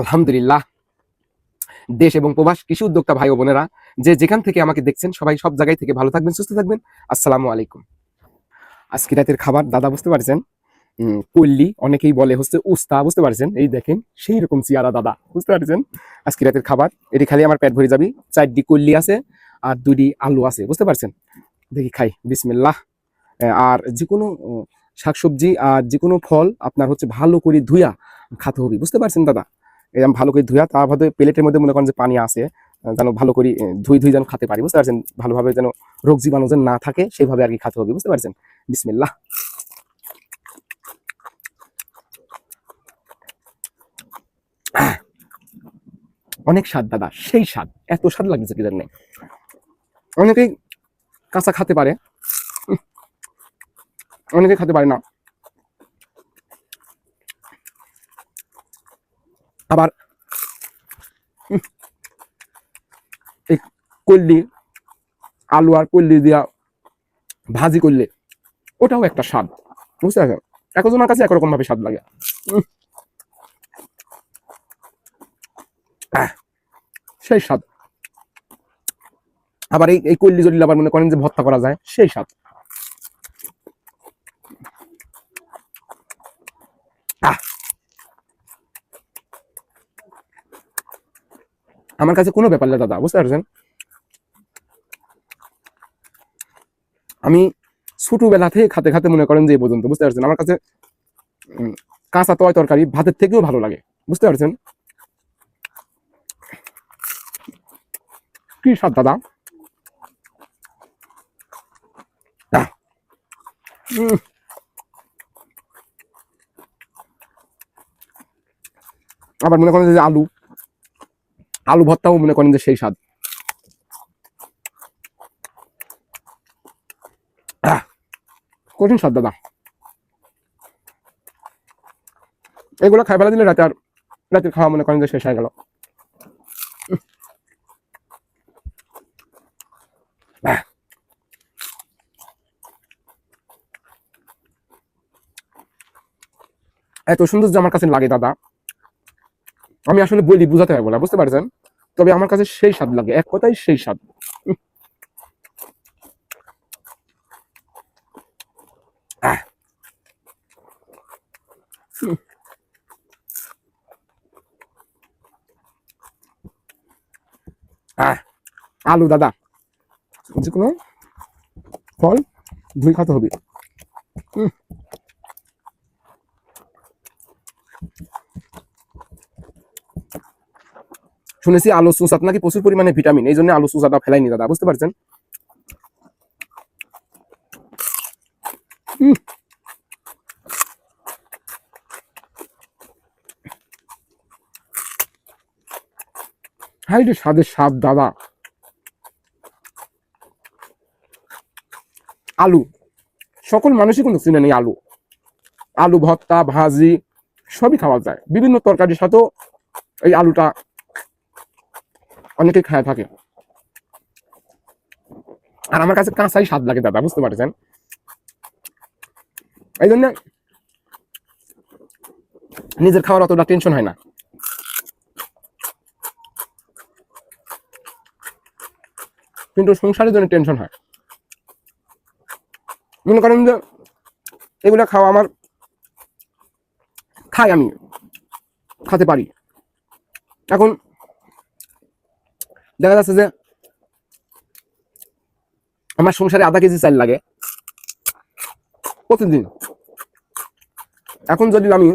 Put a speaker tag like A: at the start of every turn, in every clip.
A: আলহামদুলিল্লাহ। দেশ এবং প্রবাস, কৃষি উদ্যোক্তা ভাই ও বোনেরা, যে যেখান থেকে আমাকে দেখছেন, সবাই সব জায়গায় থেকে ভালো থাকবেন, সুস্থ থাকবেন। আসসালামু আলাইকুম। আজকে রাতের খাবার, দাদা বুঝতে পারছেন? কল্লি অনেকেই বলে হচ্ছে উস্তা, বুঝতে পারছেন? এই দেখেন সেই রকম চিয়ারা দাদা, বুঝতে পারছেন? আজকে রাতের খাবার, এটি খালি আমার পেট ভরে যাবি, চারটি কল্লি আছে আর দুটি আলু আছে, বুঝতে পারছেন? দেখি খাই, বিসমিল্লাহ। আর যে কোনো শাকসবজি আর যে কোনো ফল আপনার হচ্ছে ভালো করে ধুইয়া খাতে হবে, বুঝতে পারছেন দাদা? এরকম ভালো করে ধুয়া তার মধ্যে প্লেটের মধ্যে মনে করেন যে পানি আহ, যেন ভালো করে ধুই ধুই যেন খেতে পারি বুঝতে পারছেন? ভালোভাবে যেন রোগ জীবাণু যেন না থাকে সেইভাবে আর কি খেতে হবে বুঝতে পারছেন? বিসমিল্লাহ। আহ, অনেক স্বাদ দাদা সেই স্বাদ এত স্বাদ লাগছে কি জানেন অনেকেই কাঁচা খেতে পারে অনেকে খেতে পারে না। আবার এই কল্লি, আলু আর কল্লি দিয়া ভাজি করলে ওটাও একটা স্বাদ, বুঝতে পারছেন? একজনের কাছে একরকম ভাবে স্বাদ লাগে। সেই স্বাদ। আবার এই এই কল্লি যদি আবার মনে করেন যে ভর্তা করা যায়, সেই স্বাদ। আহ আমার কাছে কোনো ব্যাপার না, দাদা, বুঝতে পারছেন? আমি ছোটবেলা থেকে খাতে খাতে মনে করেন যে পর্যন্ত, বুঝতে পারছেন? আমার কাছে কাঁচা তয় তরকারি ভাতের থেকেও ভালো লাগে, বুঝতে পারছেন? কি স্বাদ, দাদা। আবার মনে করেন যে আলু আলু ভর্তাও মনে করেন যে সেই স্বাদ। কঠিন স্বাদ, দাদা। এগুলো খাই ফেলা দিলে রাতে আর রাতের খাওয়া মনে করেন যে শেষ হয়ে গেল। এত সুন্দর যে আমার কাছে লাগে, দাদা। আমি আসলে বলি, বুঝাতে পারব না, বুঝতে পারছেন? তবে আমার কাছে সেই স্বাদ লাগে, এক কথাই সেই স্বাদ। আলু, দাদা। যে কোনো ফল ধুই খাতে হবে। উম। শুনেছি আলু চুষাত নাকি প্রচুর পরিমাণে ভিটামিন? এই জন্য আলু চুষাটা ফেলাইনি দাদা, বুঝতে পারছেন? রে স্বাদের স্বাদ, দাদা। আলু, সকল মানুষই কিন্তু চিনে নেই আলু। আলু, ভর্তা, ভাজি, সবই খাওয়া যায়। বিভিন্ন তরকারির সাথেও এই আলুটা অনেকে খায়, থাকে। আর আমার কাছে কাঁচাই স্বাদ লাগে দাদা, বুঝতে পারছেন? এই জন্য নিজের খাওয়ার অতটা টেনশন হয় না। কিন্তু সংসারের জন্য টেনশন হয়। মনে করেন যে এগুলো খাওয়া আমার খাই আমি, খেতে পারি। এখন দেখা যাচ্ছে যে আমার সংসারে আধা কেজি চাল লাগে প্রতিদিন। এখন যদি আমি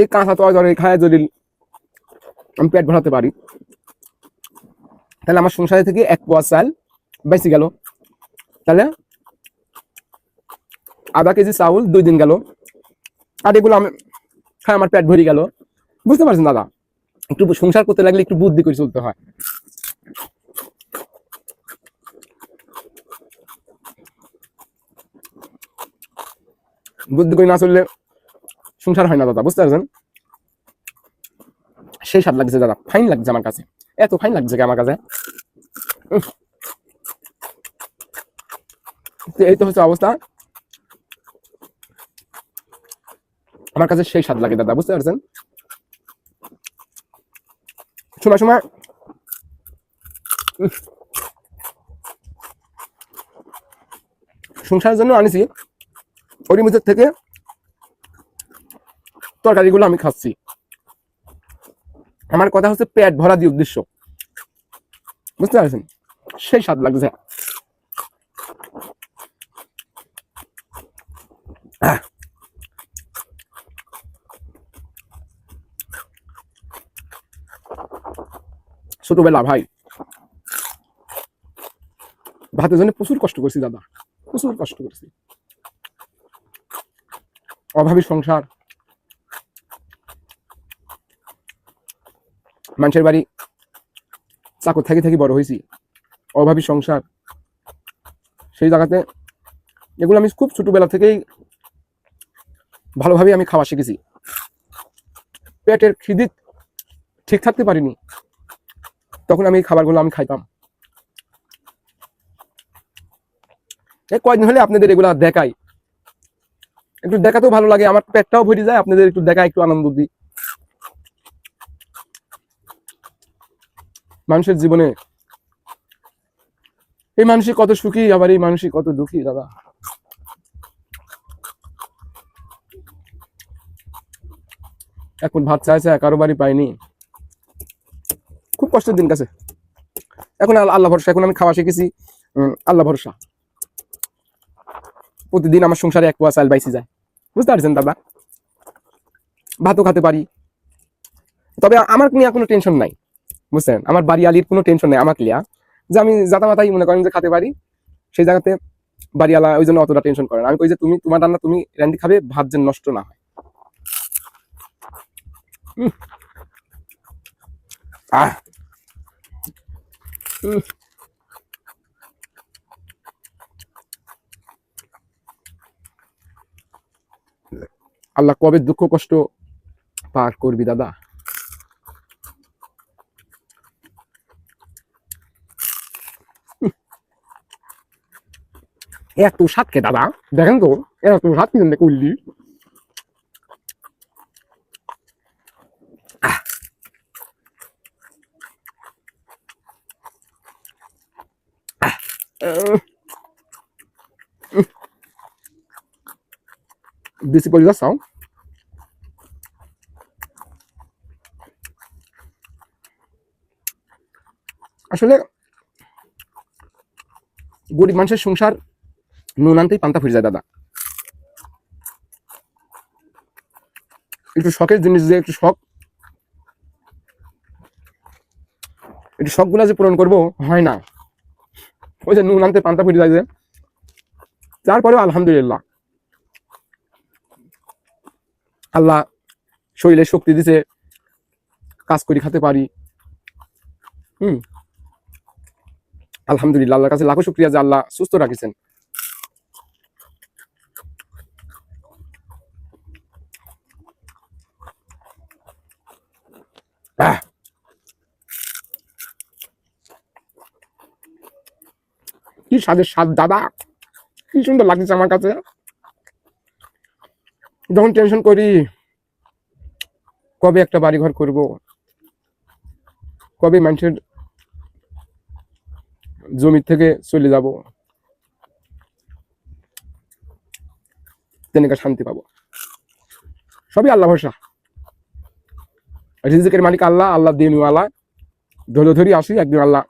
A: এই কাঁচা তরকারি খায় যদি আমি পেট ভরাতে পারি, তাহলে আমার সংসারে থেকে এক পোয়া চাল বেঁচে গেল। তাহলে আধা কেজি চাউল দুই দিন গেল। আর এগুলো আমি খাই আমার পেট ভরে গেল। বুঝতে পারছেন, দাদা? একটু সংসার করতে লাগলে একটু বুদ্ধি করে চলতে হয়। বুদ্ধি করে না চললে সংসার হয় না, দাদা, বুঝতে পারছেন? সেই স্বাদ লাগছে, দাদা ফাইন লাগছে আমার কাছে। এত ফাইন লাগছে আমার কাছে। এই তো হচ্ছে অবস্থা। আমার কাছে সেই স্বাদ লাগে, দাদা, বুঝতে পারছেন? সময় সময় সংসারের জন্য আনিছি ওরই মধ্যে থেকে তরকারিগুলো আমি খাচ্ছি আমার কথা হচ্ছে পেট ভরা দিয়ে উদ্দেশ্য বুঝতে পারছেন সেই স্বাদ লাগছে আহ। ছোটবেলা ভাই। ভাতের জন্য প্রচুর কষ্ট করছি দাদা, প্রচুর কষ্ট করছি। অভাবী সংসার। মানুষের বাড়ি চাকর থাকি থাকি বড় হয়েছি, অভাবী সংসার। সেই জায়গাতে এগুলো আমি খুব ছোটবেলা থেকেই ভালোভাবে আমি খাওয়া শিখেছি। পেটের খিদি ঠিক থাকতে পারিনি। তখন আমি এই খাবারগুলো আমি খাইতাম। কয়দিন হলে আপনাদের এগুলা দেখাই। একটু দেখাতেও ভালো লাগে, আমার পেটটাও ভরে যায়, আপনাদের একটু দেখা একটু আনন্দ দিই। মানুষের জীবনে এই মানুষই কত সুখী, আবার এই মানুষই কত দুঃখী, দাদা। এখন ভাত চাইছে, কারও বাড়ি পাইনি। কষ্টের দিন কাছে এখন আল্লাহ ভরসা, এখন আমি খাওয়া শিখেছি আল্লাহ ভরসা। প্রতিদিন আমার সংসারে এক পোয়া চাল বাইসি যায়। বুঝতে পারছেন দাদা? ভাতও খেতে পারি। তবে আমার নিয়ে কোনো টেনশন নাই। বুঝছেন? আমার বাড়ি আলির কোনো টেনশন নাই, আমাকে লিয়া। যে আমি যাতা মাতাই মনে করেন যে খেতে পারি, সেই জায়গাতে বাড়িওয়ালা ওই জন্য অতটা টেনশন করে না। আমি কই যে তুমি তোমার রান্না তুমি রান্দি খাবে, ভাত যেন নষ্ট না হয়। আহ। আল্লাহ কবে দুঃখ কষ্ট পার করবি, দাদা? এত স্বাদ কে দাদা। দেখেন তো এত স্বাদ কি জন্য করলি আহ। আহ। উম। উম। বেশি আসলে গরিব মানুষের সংসার নুন আনতেই পান্তা ফুরে যায়, দাদা। একটু শখের জিনিস যে একটু শখ। একটু শখগুলা যে পূরণ করব, হয় না। ওই যে নুন আনতে পান্তা ফুরে যায় যে। তারপরেও আলহামদুলিল্লাহ। আল্লাহ শরীরে শক্তি দিছে, কাজ করি, খেতে পারি। হুম। আলহামদুলিল্লাহ, আল্লাহর কাছে লাখো শুক্রিয়া যে আল্লাহ সুস্থ রাখিছেন। কি স্বাদের স্বাদ, দাদা। কি সুন্দর লাগছে আমার কাছে। যখন টেনশন করি কবে একটা বাড়ি ঘর করব? কবে মানুষের জমি থেকে চলে যাব? তেনেকা শান্তি পাবো। সবই আল্লাহ ভরসা। রিজিকের মালিক আল্লাহ আল্লাহ দিনওয়ালা। ধরে ধরি আসি একদিন আল্লাহ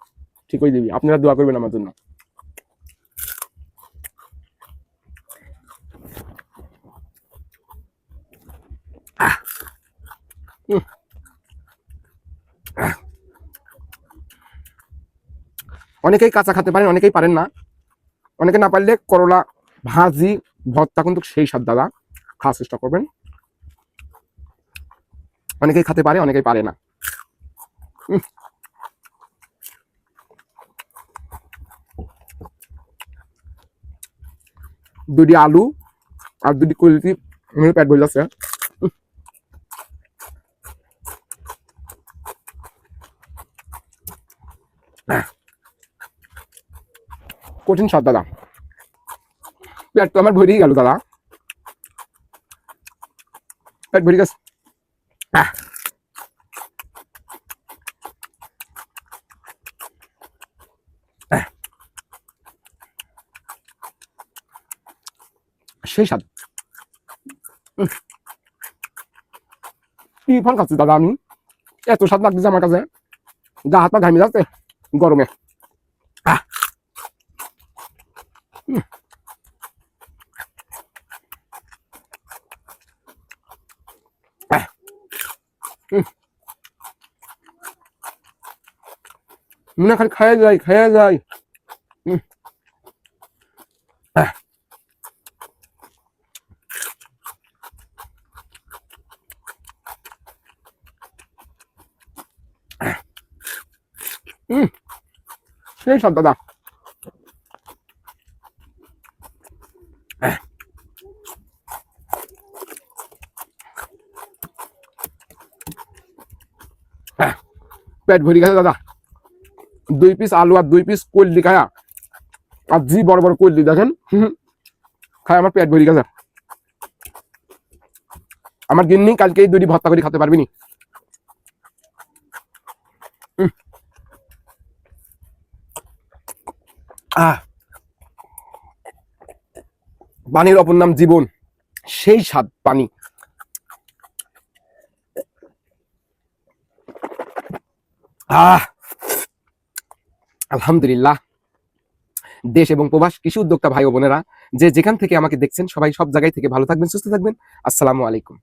A: ঠিক হয়ে দিবি। আপনারা দোয়া করবেন আমার জন্য আহ। উম। আহ। অনেকেই কাঁচা খেতে পারেন, অনেকেই পারেন না। অনেকে না পারলে করলা, ভাজি, ভর্তা কিন্তু সেই স্বাদ দাদা। খাওয়ার চেষ্টা করবেন। অনেকেই খেতে পারে, অনেকেই পারে না। দুটি আলু আর দুটি কুলতি পেট বই যাচ্ছে কঠিন স্বাদ দাদা। পেট তো আমার ভরেই গেল দাদা। পেট ভরে গেছে। সেই স্বাদ। কি ফল খাচ্ছি দাদা আমি? এত স্বাদ লাগতেছে আমার কাছে। গা হাত পা ঘামে যাচ্ছে। গরমে আহ। উম। আহ। উম। মনে হয় খালি খাইয়ে যায় খাইয়ে যায় সেই স্বাদ দাদা। পেট ভরে গেছে, দাদা। দুই পিস আলু আর দুই পিস কল্লি খায়া। আর জি বড় বড় কল্লি দেখেন। খায় আমার পেট ভরে গেছে। আমার গিন্নি কালকে এই দুটি ভর্তা করে খেতে পারবি নি উম। আহ, পানির অপর নাম জীবন। সেই স্বাদ পানি। আহ, আলহামদুলিল্লাহ। দেশ এবং প্রবাস, কৃষি উদ্যোক্তা ভাই ও বোনেরা, যে যেখান থেকে আমাকে দেখছেন, সবাই সব জায়গায় থেকে ভালো থাকবেন, সুস্থ থাকবেন। আসসালামু আলাইকুম।